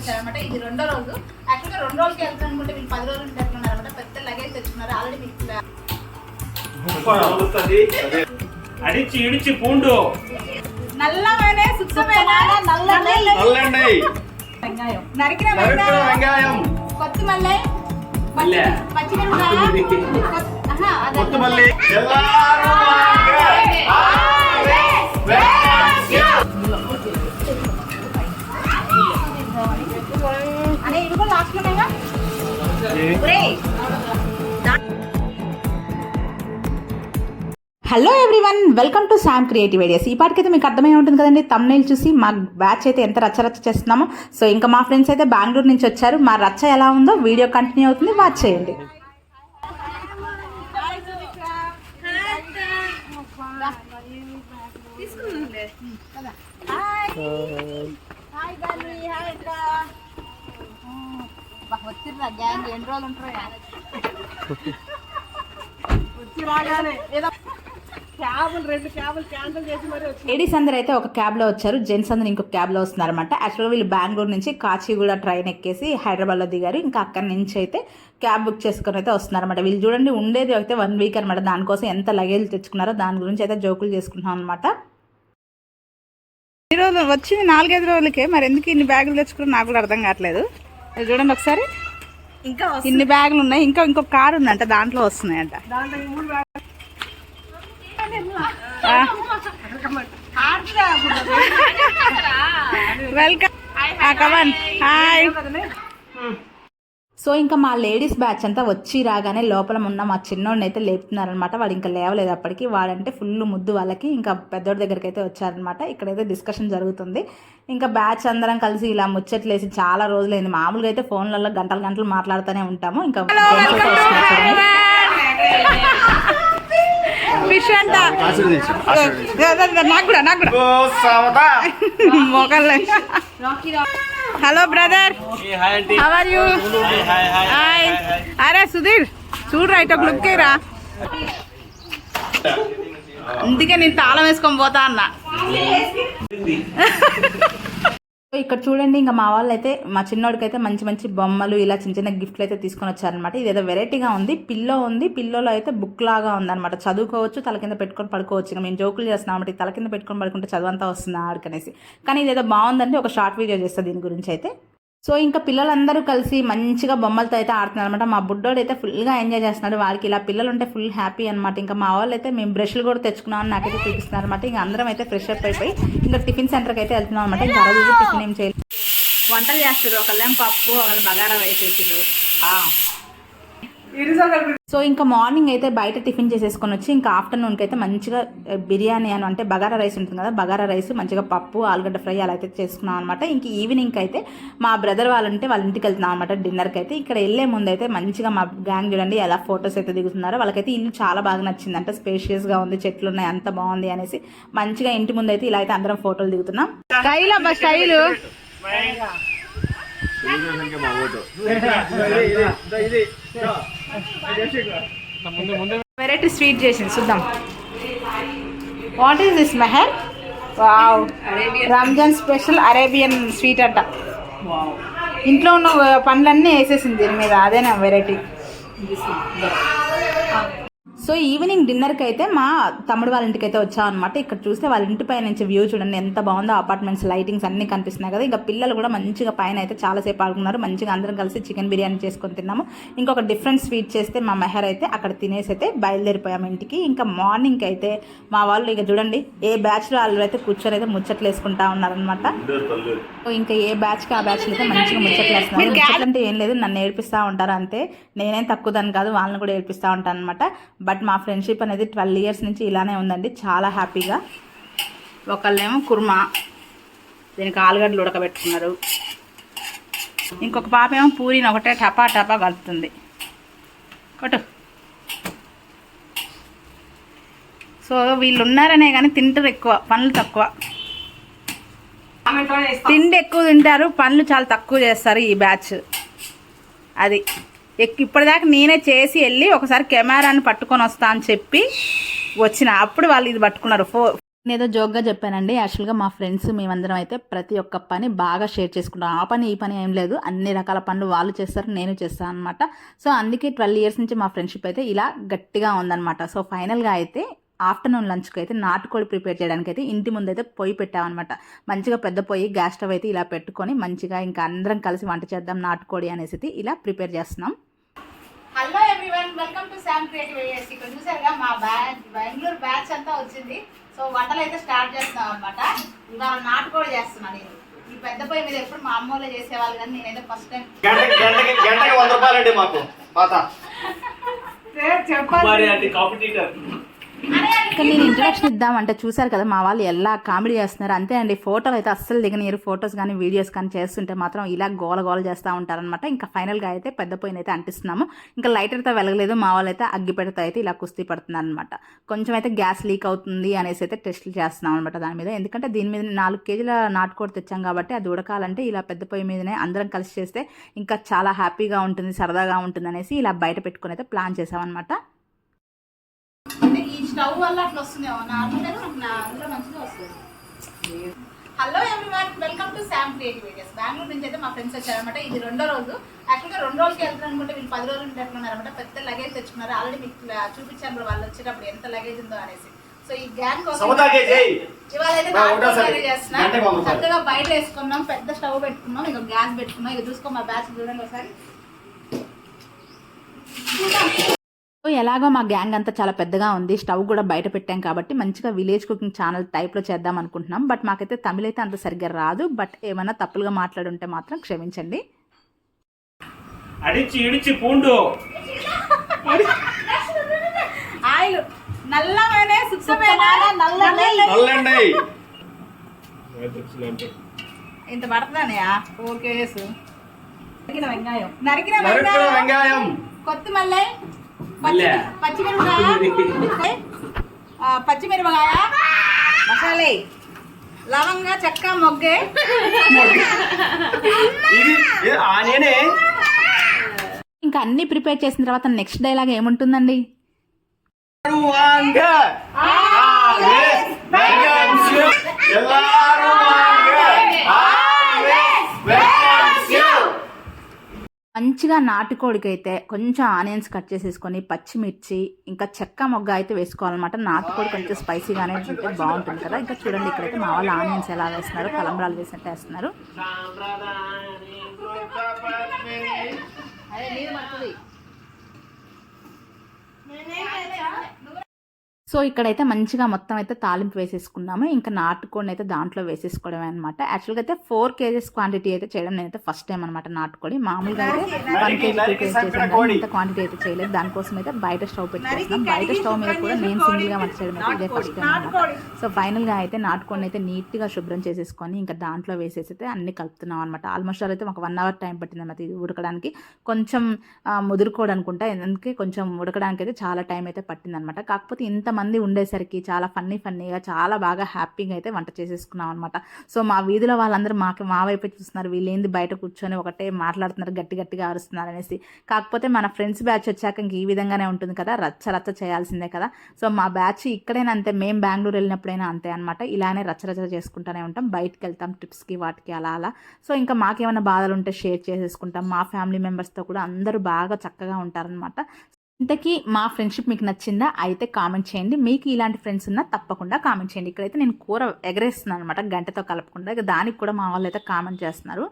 వచ్చారనమాట ఇది రెండో రోజు. యాక్చువల్గా రెండు రోజులకి వెళ్తాను అనుకుంటే వీళ్ళు పది రోజులు తెచ్చుకున్నారు అనమాట పెద్ద లగేజ్ తెచ్చుకున్నారు. ఆల్రెడీ మీకు అడిచి ఇడిచి పూండు. నల్లమైన శుద్ధమైన? నల్లండి. వెంగాయం. నరికిన వెంగాయం. వెంగాయం. కొత్తిమల్లె. మల్లె. పచ్చిమిరపకాయ. Kothamalli. Hello everyone welcome to Sam creative ideas ఈ పాటికైతే మీకు అర్థమై ఉంటుంది కదండి తమ్నైల్ చూసి మా బ్యాచ్ అయితే ఎంత రచ్చ రచ్చ చేస్తున్నామో. సో ఇంకా మా ఫ్రెండ్స్ అయితే బెంగళూరు నుంచి వచ్చారు. మా రచ్చ ఎలా ఉందో వీడియో కంటిన్యూ అవుతుంది. వాచ్ చేయండి. వచ్చిర్రా గ్యాంగ్ ఎన్ని రోజులు ఉంటారు లేడీస్ అందరూ అయితే ఒక క్యాబ్లో వచ్చారు. జెంట్స్ అందరూ ఇంకొక క్యాబ్లో వస్తున్నారన్నమాట. యాక్చువల్గా వీళ్ళు బెంగళూరు నుంచి కాచిగూడ ట్రైన్ ఎక్కేసి హైదరాబాద్లో దిగారు. ఇంకా అక్కడి నుంచి అయితే క్యాబ్ బుక్ చేసుకుని అయితే వస్తున్నారన్నమాట. వీళ్ళు చూడండి ఉండేది అయితే వన్ వీక్ అనమాట దానికోసం ఎంత లగేజ్ తెచ్చుకున్నారో దాని గురించి అయితే జోకులు చేసుకుంటున్నాం అనమాట ఈ వచ్చింది నాలుగైదు రోజులకే. మరి ఎందుకు ఇన్ని బ్యాగులు తెచ్చుకున్నా నాకు కూడా అర్థం కావట్లేదు. చూడండి ఒకసారి. ఇంకా ఇన్ని బ్యాగులు ఉన్నాయి. ఇంకా ఇంకొక కారు ఉందంట దాంట్లో వస్తున్నాయంట. Welcome. Come on hi so ఇంకా మా లేడీస్ బ్యాచ్ అంతా వచ్చి రాగానే లోపల ఉన్న మా చిన్నోడిని అయితే లేపుతున్నారనమాట వాడు ఇంకా లేవలేదు అప్పటికి. వాడంటే ఫుల్ ముద్దు వాళ్ళకి. ఇంకా పెద్దోడి దగ్గరికి అయితే వచ్చారనమాట ఇక్కడైతే డిస్కషన్ జరుగుతుంది. ఇంకా బ్యాచ్ అందరం కలిసి ఇలా ముచ్చట్లేసి చాలా రోజులైంది. మామూలుగా అయితే ఫోన్లలో గంటలు గంటలు మాట్లాడుతూనే ఉంటాము. ఇంకా నాకు కూడా నాకు కూడా. Hello brother hi aunty how are you hi అరే సుధీర్ చూడు రైట్ ఒక లుక్ రా అందుకే నేను తాళం వేసుకొని పోతా అన్న. ఇక్కడ చూడండి ఇంకా మా వాళ్ళు అయితే మా చిన్నోడికి అయితే మంచి మంచి బొమ్మలు ఇలా చిన్న చిన్న గిఫ్ట్లు అయితే తీసుకొని వచ్చారనమాట ఇది ఏదో వెరైటీగా ఉంది పిల్లో ఉంది పిల్లోలో అయితే బుక్ లాగా ఉందన్నమాట. చదువుకోవచ్చు తల కింద పెట్టుకొని పడుకోవచ్చు. ఇంకా మేము జోకులు చేస్తున్నాం తల కింద పెట్టుకొని పడుకుంటే చదువంతా వస్తుందా వస్తుంది ఆడికనేసి. కానీ ఇదేదో బాగుందండి ఒక షార్ట్ వీడియో చేస్తా దీని గురించి అయితే. సో ఇంకా పిల్లలందరూ కలిసి మంచిగా బొమ్మలతో అయితే ఆడుతున్నారు అనమాట మా బుడ్డోడు అయితే ఫుల్గా ఎంజాయ్ చేస్తున్నాడు. వాళ్ళకి ఇలా పిల్లలు ఉంటే ఫుల్ హ్యాపీ అనమాట ఇంకా మా వాళ్ళు అయితే మేము బ్రష్లు కూడా తెచ్చుకున్నామని నాకైతే చూపిస్తున్నారు అనమాట ఇంకా అందరం అయితే ఫ్రెష్ అప్ అయిపోయి ఇంకా టిఫిన్ సెంటర్కి అయితే వెళ్తున్నాం అనమాట ఇంకా ఆ రోజు టిఫిన్ ఏం చేయాలి వంటలు చేస్తారు ఒకళ్ళేం పప్పు ఒకళ్ళు బగారా వేసేసారు సో ఇంకా మార్నింగ్ అయితే బయట టిఫిన్ చేసేసుకొని వచ్చి ఇంకా ఆఫ్టర్నూన్కి అయితే మంచిగా బిర్యానీ అని అంటే బగారా రైస్ ఉంటుంది కదా బగారా రైస్ మంచిగా పప్పు ఆలుగడ్డ ఫ్రై అలా అయితే చేసుకున్నాం అనమాట ఇంక ఈవినింగ్ అయితే మా బ్రదర్ వాళ్ళంటే వాళ్ళ ఇంటికి వెళ్తున్నాం అనమాట డిన్నర్కి అయితే. ఇక్కడ వెళ్ళే ముందు అయితే మంచిగా మా గ్యాంగ్ చూడండి ఎలా ఫొటోస్ అయితే దిగుతున్నారో. వాళ్ళకైతే ఇల్లు చాలా బాగా నచ్చింది. అంటే స్పేషియస్గా ఉంది చెట్లు ఉన్నాయి అంత బాగుంది అనేసి మంచిగా ఇంటి ముందు అయితే ఇలా అయితే అందరం ఫోటోలు దిగుతున్నాం. స్టైల్ అబ్బా స్టైలు. ఓటు. వెరైటీ స్వీట్ చేసింది చూద్దాం. What is this Mehar wow Ramzan special Arabian sweet అంట. ఇంట్లో ఉన్న పండ్లన్నీ వేసేసింది దీని మీద అదేనా వెరైటీ సో ఈవినింగ్ డిన్నర్కి అయితే మా తమ్ముడు వాళ్ళ ఇంటికి అయితే వచ్చాం అనమాట ఇక్కడ చూస్తే వాళ్ళ ఇంటి పైన నుంచి వ్యూ చూడండి ఎంత బాగుందో అపార్ట్మెంట్స్ లైటింగ్స్ అన్నీ కనిపిస్తున్నాయి కదా. ఇంకా పిల్లలు కూడా మంచిగా పైన అయితే చాలాసేపు ఆడుకున్నారు. మంచిగా అందరం కలిసి చికెన్ బిర్యానీ చేసుకొని తిన్నాము. ఇంకొక డిఫరెంట్ స్వీట్ చేస్తే మా మెహర్ అయితే అక్కడ తినేసి అయితే బయలుదేరిపోయాము ఇంటికి. ఇంకా మార్నింగ్ అయితే మా వాళ్ళు ఇక చూడండి ఏ బ్యాచ్లో వాళ్ళు అయితే కూర్చొని అయితే ముచ్చట్లు వేసుకుంటా ఉన్నారనమాట ఇంకా ఏ బ్యాచ్కి ఆ బ్యాచ్లు అయితే మంచిగా ముచ్చట్లు వేస్తున్నారు. ముచ్చట్లు అంటే ఏం లేదు నన్ను ఏడిపిస్తూ ఉంటారు అంతే. నేనేం తక్కువ దాన్ని కాదు వాళ్ళని కూడా ఏడిపిస్తూ ఉంటాను అనమాట బట్ మా ఫ్రెండ్షిప్ అనేది ట్వెల్వ్ ఇయర్స్ నుంచి ఇలానే ఉందండి. చాలా హ్యాపీగా. ఒకళ్ళేమో కుర్మా దీనికి ఆలుగడ్డలు ఉడకబెట్టుకున్నారు. ఇంకొక పాప ఏమో పూరిని ఒకటే టపా టపా కలుపుతుంది. కొట్టు. సో వీళ్ళు ఉన్నారనే కానీ తింటారు ఎక్కువ పనులు తక్కువ. తిండి ఎక్కువ తింటారు పనులు చాలా తక్కువ చేస్తారు ఈ బ్యాచ్. అది. ఇప్పటిదాకా నేనే చేసి వెళ్ళి ఒకసారి కెమెరాని పట్టుకొని వస్తా అని చెప్పి వచ్చిన. అప్పుడు వాళ్ళు ఇది పట్టుకున్నారు. ఫో నేనేదో జోక్గా చెప్పానండి. యాక్చువల్గా మా ఫ్రెండ్స్ మేమందరం అయితే ప్రతి ఒక్క పని బాగా షేర్ చేసుకుంటాం. ఆ పని ఈ పని ఏం లేదు. అన్ని రకాల పనులు వాళ్ళు చేస్తారు నేను చేస్తాను అనమాట సో అందుకే ట్వెల్వ్ ఇయర్స్ నుంచి మా ఫ్రెండ్షిప్ అయితే ఇలా గట్టిగా ఉందన్నమాట. సో ఫైనల్గా అయితే ఆఫ్టర్నూన్ లంచ్కి అయితే నాటుకోడి ప్రిపేర్ చేయడానికి అయితే ఇంటి ముందు అయితే పొయ్యి పెట్టామన్నమాట. మంచిగా పెద్ద పొయ్యి గ్యాస్ స్టవ్ అయితే ఇలా పెట్టుకొని మంచిగా ఇంకా అందరం కలిసి వంట చేద్దాం నాటుకోడి అనేసి అయితే ఇలా ప్రిపేర్ చేస్తున్నాం. Hello everyone welcome to Sam creative ideas ఇక్కడ చూసారుగా మా బ్యాచ్ బెంగళూరు బ్యాచ్ అంతా వచ్చింది. సో వంటలు అయితే స్టార్ట్ చేస్తున్నాం అనమాట ఇవాళ నాటుకోడి చేస్తున్నాను నేను. ఈ పెద్ద పొయ్యి మీద ఎప్పుడు మా అమ్మ వాళ్ళే చేసేవాళ్ళు కానీ నేనైతే ఫస్ట్ టైం గంటకి గంటకి గంటకి వంద రూపాయలండి మాకు. కాంపిటీటర్ ఇక్కడ నేను ఇంట్రడక్షన్ ఇద్దామంటే చూసారు కదా మా వాళ్ళు ఎలా కామెడీ చేస్తున్నారు. అంతే అండి ఫోటోలు అయితే అస్సలు దిగనియరు. ఫొటోస్ కానీ వీడియోస్ కానీ చేస్తుంటే మాత్రం ఇలా గోల గోల చేస్తూ ఉంటారనమాట ఇంకా ఫైనల్గా అయితే పెద్ద పోయిన అయితే అంటిస్తున్నాము. ఇంకా లైటర్తో వెలగలేదు. మా వాళ్ళు అయితే అగ్గిపెడతా అయితే ఇలా కుస్తీ పడుతున్నారు అనమాట కొంచెం అయితే గ్యాస్ లీక్ అవుతుంది అనేసి అయితే టెస్ట్లు చేస్తున్నాం అనమాట దాని మీద. ఎందుకంటే దీని మీద నాలుగు కేజీల నాటుకోడి తెచ్చాం కాబట్టి అది ఉడకాలంటే ఇలా పెద్ద పొయ్యి మీదనే అందరం కలిసి చేస్తే ఇంకా చాలా హ్యాపీగా ఉంటుంది సరదాగా ఉంటుంది అనేసి ఇలా బయట పెట్టుకుని అయితే ప్లాన్ చేసామన్నమాట. స్టవ్ వల్ల అట్లా వస్తుందేమో నార్మల్గా నాకు నా అందులో మంచిగా వస్తుంది. Hello everyone welcome to Sam creative videos Bengaluru నుంచి అయితే మా ఫ్రెండ్స్ వచ్చారనమాట ఇది రెండో రోజు. యాక్చువల్గా రెండు రోజులకి వెళ్తారు అనుకుంటే వీళ్ళు పది రోజులు ఉంటున్నారనమాట పెద్ద లగేజ్ తెచ్చుకున్నారు. ఆల్రెడీ మీకు చూపించాను వాళ్ళు వచ్చేటప్పుడు ఎంత లగేజ్ ఉందో అనేసి. సో ఈ గ్యాంగ్ కోసం ఇవాళ అయితే చేస్తున్నాం. చక్కగా బయట వేసుకున్నాం పెద్ద స్టవ్ పెట్టుకున్నాం ఇక గ్యాస్ పెట్టుకున్నాం. ఇక చూసుకో మా బ్యాచ్ చూడండి ఒకసారి. సో ఎలాగో మా గ్యాంగ్ అంతా చాలా పెద్దగా ఉంది. స్టవ్ కూడా బయట పెట్టాం కాబట్టి మంచిగా విలేజ్ కుకింగ్ ఛానల్ టైప్లో చేద్దాం అనుకుంటున్నాం. బట్ మాకైతే తమిళ అయితే అంత సరిగ్గా రాదు. బట్ ఏమైనా తప్పులుగా మాట్లాడుంటే మాత్రం క్షమించండి. అడిచి ఇడిచి పూండు. ఆయిల్. నల్లమైన నల్లండి. ఇంత కేజెస్ నరికిన వెంగాయం. నరికిన నరుక్కున వెంగాయం. వెంగాయం కొత్తిమల్లె మల్లె. పచ్చిమిరపకాయ ఆ, పచ్చిమిరపకాయ మసాలే లవంగ చెక్క మొగ్గే ఇది ఇది ఆనేనే ఇంకా అన్ని ప్రిపేర్ చేసిన తర్వాత నెక్స్ట్ డైలాగ్ ఏముంటుందండి வாங்க ஆவேஸ் வெல்கம்ஸ் யூ எல்லாரும் வாங்க మంచిగా నాటుకోడికి అయితే కొంచెం ఆనియన్స్ కట్ చేసేసుకొని పచ్చిమిర్చి ఇంకా చెక్క మొగ్గ అయితే వేసుకోవాలన్నమాట. నాటుకోడి కొంచెం స్పైసీగానే ఉంటే బాగుంటుంది కదా. ఇంకా చూడండి ఇక్కడైతే మా వాళ్ళు ఆనియన్స్ ఎలా వేస్తున్నారు కలంబరాలు వేసినట్టు వేస్తున్నారు. సో ఇక్కడైతే మంచిగా మొత్తం అయితే తాలింపు వేసేసుకున్నాము. ఇంకా నాటుకోడిని అయితే దాంట్లో వేసేసుకోవడమే అనమాట యాక్చువల్గా అయితే ఫోర్ కేజెస్ క్వాంటిటీ అయితే చేయడం నేనైతే ఫస్ట్ టైం అనమాట నాటుకోడి. మామూలుగా అయితే వన్ కేజీ టూ కేజీ చేసాను ఇంత క్వాంటిటీ అయితే చేయలేదు. దానికోసం అయితే బయట స్టవ్ పెట్టేస్తున్నాం బయట స్టవ్ మీద కూడా నేను సింగిల్గా వంట చేయడం అయితే ఇదే ఫస్ట్ టైం అనమాట సో ఫైనల్గా అయితే నాటుకోడిని అయితే నీట్గా శుభ్రం చేసేసుకొని ఇంకా దాంట్లో వేసేసి అయితే అన్ని కలుపుతున్నాం అనమాట ఆల్మోస్ట్ ఆల్ అయితే ఒక వన్ అవర్ టైం పట్టింది అనమాట ఇది ఉడకడానికి. కొంచెం ముదురుకోడు అనుకుంటా ఎందుకంటే కొంచెం ఉడకడానికి అయితే చాలా టైం అయితే పట్టిందనమాట కాకపోతే మంది ఉండేసరికి చాలా ఫన్నీ ఫన్నీగా చాలా బాగా హ్యాపీగా అయితే వంట చేసేసుకున్నాం అనమాట సో మా వీధిలో వాళ్ళందరూ మాకు మా వైపే చూస్తున్నారు. వీళ్ళేంది బయట కూర్చొని ఒకటే మాట్లాడుతున్నారు గట్టి గట్టిగా అరుస్తున్నారు అనేసి. కాకపోతే మన ఫ్రెండ్స్ బ్యాచ్ వచ్చాక ఇంక ఈ విధంగానే ఉంటుంది కదా రచ్చ రచ్చ చేయాల్సిందే కదా. సో మా బ్యాచ్ ఇక్కడైనా అంతే మేము బెంగళూరు వెళ్ళినప్పుడైనా అంతే అనమాట ఇలానే రచ్చ రచ్చ చేసుకుంటూనే ఉంటాం. బయటకు వెళ్తాం ట్రిప్స్కి వాటికి అలా అలా. సో ఇంకా మాకేమైనా బాధలు ఉంటే షేర్ చేసేసుకుంటాం. మా ఫ్యామిలీ మెంబర్స్తో కూడా అందరూ బాగా చక్కగా ఉంటారనమాట ఇంతకీ మా ఫ్రెండ్షిప్ మీకు నచ్చిందా? అయితే కామెంట్ చేయండి. మీకు ఇలాంటి ఫ్రెండ్స్ ఉన్నా తప్పకుండా కామెంట్ చేయండి. ఇక్కడైతే నేను కూర ఎగరేస్తున్నాను అనమాట గంటతో కలపకుండా. ఇక దానికి కూడా మా వాళ్ళు అయితే కామెంట్ చేస్తున్నారు.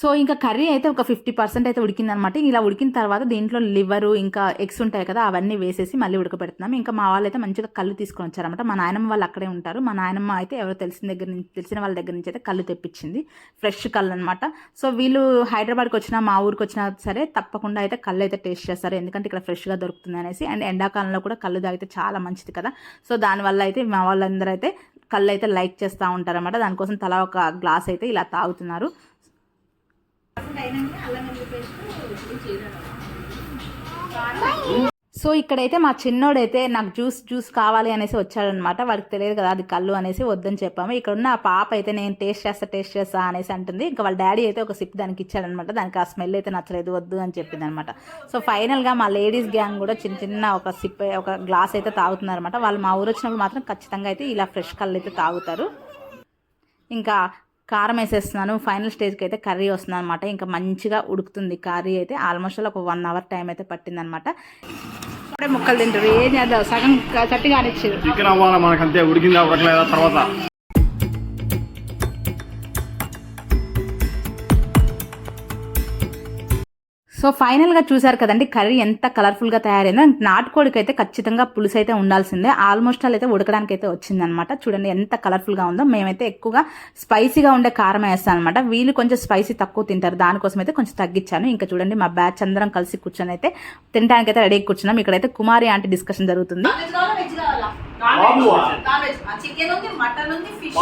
సో ఇంకా కర్రీ అయితే ఒక ఫిఫ్టీ పర్సెంట్ అయితే ఉడికిందనమాట. ఇలా ఉడికిన తర్వాత దీంట్లో లివరు ఇంకా ఎగ్స్ ఉంటాయి కదా అవన్నీ వేసేసి మళ్ళీ ఉడకబెడుతున్నాం. ఇంకా మా వాళ్ళు అయితే మంచిగా కళ్ళు తీసుకొని వచ్చారనమాట మా నాయనమ్మ వాళ్ళు అక్కడే ఉంటారు. మా నాయనమ్మ అయితే ఎవరో తెలిసిన దగ్గర నుంచి తెలిసిన వాళ్ళ దగ్గర నుంచి అయితే కళ్ళు తెప్పించింది. ఫ్రెష్ కళ్ళు అనమాట సో వీళ్ళు హైదరాబాద్కి వచ్చినా మా ఊరికి వచ్చినా సరే తప్పకుండా అయితే కళ్ళు అయితే టేస్ట్ చేస్తారు. ఎందుకంటే ఇక్కడ ఫ్రెష్గా దొరుకుతుంది అనేసి. అండ్ ఎండాకాలంలో కూడా కళ్ళు తాగితే చాలా మంచిది కదా. సో దానివల్ల అయితే మా వాళ్ళందరూ అయితే కళ్ళు అయితే లైక్ చేస్తూ ఉంటారన్నమాట. దానికోసం తలా ఒక గ్లాస్ అయితే ఇలా తాగుతున్నారు. సో ఇక్కడైతే మా చిన్నోడైతే నాకు జ్యూస్ జ్యూస్ కావాలి అనేసి వచ్చాడనమాట. వాడికి తెలియదు కదా అది కళ్ళు అనేసి వద్దని చెప్పాము. ఇక్కడ ఉన్న ఆ పాప అయితే నేను టేస్ట్ చేస్తా టేస్ట్ చేస్తా అనేసి అంటుంది. ఇంకా వాళ్ళ డాడీ అయితే ఒక సిప్ దానికి ఇచ్చాడనమాట. దానికి ఆ స్మెల్ అయితే నచ్చలేదు వద్దు అని చెప్పింది అనమాట సో ఫైనల్గా మా లేడీస్ గ్యాంగ్ కూడా చిన్న చిన్న ఒక సిప్ ఒక గ్లాస్ అయితే తాగుతున్నారు అనమాట వాళ్ళు మా ఊరు వచ్చినప్పుడు మాత్రం ఖచ్చితంగా అయితే ఇలా ఫ్రెష్ కళ్ళు అయితే తాగుతారు. ఇంకా కారం వేసేస్తున్నాను. ఫైనల్ స్టేజ్కి అయితే కర్రీ వస్తుంది అనమాట ఇంకా మంచిగా ఉడుకుతుంది కర్రీ అయితే. ఆల్మోస్ట్ ఒక వన్ అవర్ టైం అయితే పట్టిందనమాట ఇప్పుడే ముక్కలు తింటారు. ఏం చేద్దాం? సగం కట్టి కానిచ్చారు. చికెన్ అవ్వాలి? మనకంతే. ఉడికిందా ఉడకలేదా తర్వాత? సో ఫైనల్గా చూసారు కదండి కర్రీ ఎంత కలర్ఫుల్గా తయారైందో నాటుకోడికి అయితే ఖచ్చితంగా పులుసు అయితే ఉండాల్సిందే. ఆల్మోస్ట్ ఆల్ అయితే ఉడకడానికి అయితే వచ్చిందనమాట చూడండి ఎంత కలర్ఫుల్గా ఉందో. మేమైతే ఎక్కువగా స్పైసీగా ఉండే కారం వేస్తాను అనమాట వీళ్ళు కొంచెం స్పైసీ తక్కువ తింటారు. దానికోసం అయితే కొంచెం తగ్గించాను. ఇంకా చూడండి మా బ్యాచ్ అందరం కలిసి కూర్చొని అయితే తినడానికి అయితే రెడీ కూర్చున్నాం. ఇక్కడైతే కుమారి ఆంటీ డిస్కషన్ జరుగుతుంది. బాబువా? చికెన్ ఉంది మటన్ ఉంది ఫిష్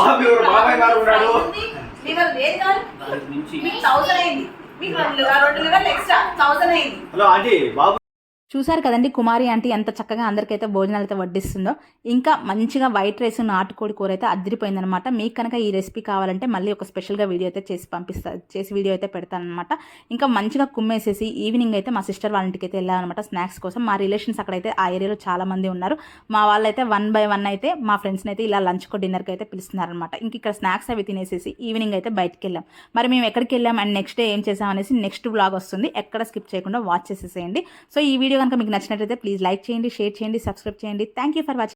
మీకు రెండు రెండు ఎక్స్ట్రా థౌసండ్ అయింది. హలో ఆంటీ బాబు చూసారు కదండి కుమారి ఆంటీ ఎంత చక్కగా అందరికైతే భోజనాలు అయితే వడ్డిస్తుందో. ఇంకా మంచిగా వైట్ రైస్ నాటుకోడి కూర అయితే అదిరిపోయిందనమాట మీకు కనుక ఈ రెసిపీ కావాలంటే మళ్ళీ ఒక స్పెషల్గా వీడియో అయితే చేసి పంపిస్తా చేసి వీడియో అయితే పెడతానమాట ఇంకా మంచిగా కుమ్మేసేసి ఈవినింగ్ అయితే మా సిస్టర్ వాళ్ళ ఇంటికి అయితే వెళ్ళామన్నమాట స్నాక్స్ కోసం. మా రిలేషన్స్ అక్కడైతే ఆ ఏరియాలో చాలామంది ఉన్నారు. మా వాళ్ళైతే వన్ బై వన్ అయితే మా ఫ్రెండ్స్ని అయితే ఇలా లంచ్కో డిన్నర్కి అయితే పిలుస్తున్నారనమాట. ఇంక ఇక్కడ స్నాక్స్ అవి తినేసేసి ఈవినింగ్ అయితే బయటకు వెళ్ళాం. మరి మేము ఎక్కడికి వెళ్ళాం అండ్ నెక్స్ట్ డే ఏం చేసాం అనేసి నెక్స్ట్ బ్లాగ్ వస్తుంది. ఎక్కడ స్కిప్ చేయకుండా వాచ్ చేసేసేయండి. సో ఈ వీడియో వీడియో కనుక మీకు నచ్చినట్లయితే ప్లీజ్ లైక్ చేయండి షేర్ చేయండి సబ్స్క్రైబ్ చేయండి. Thank you for watching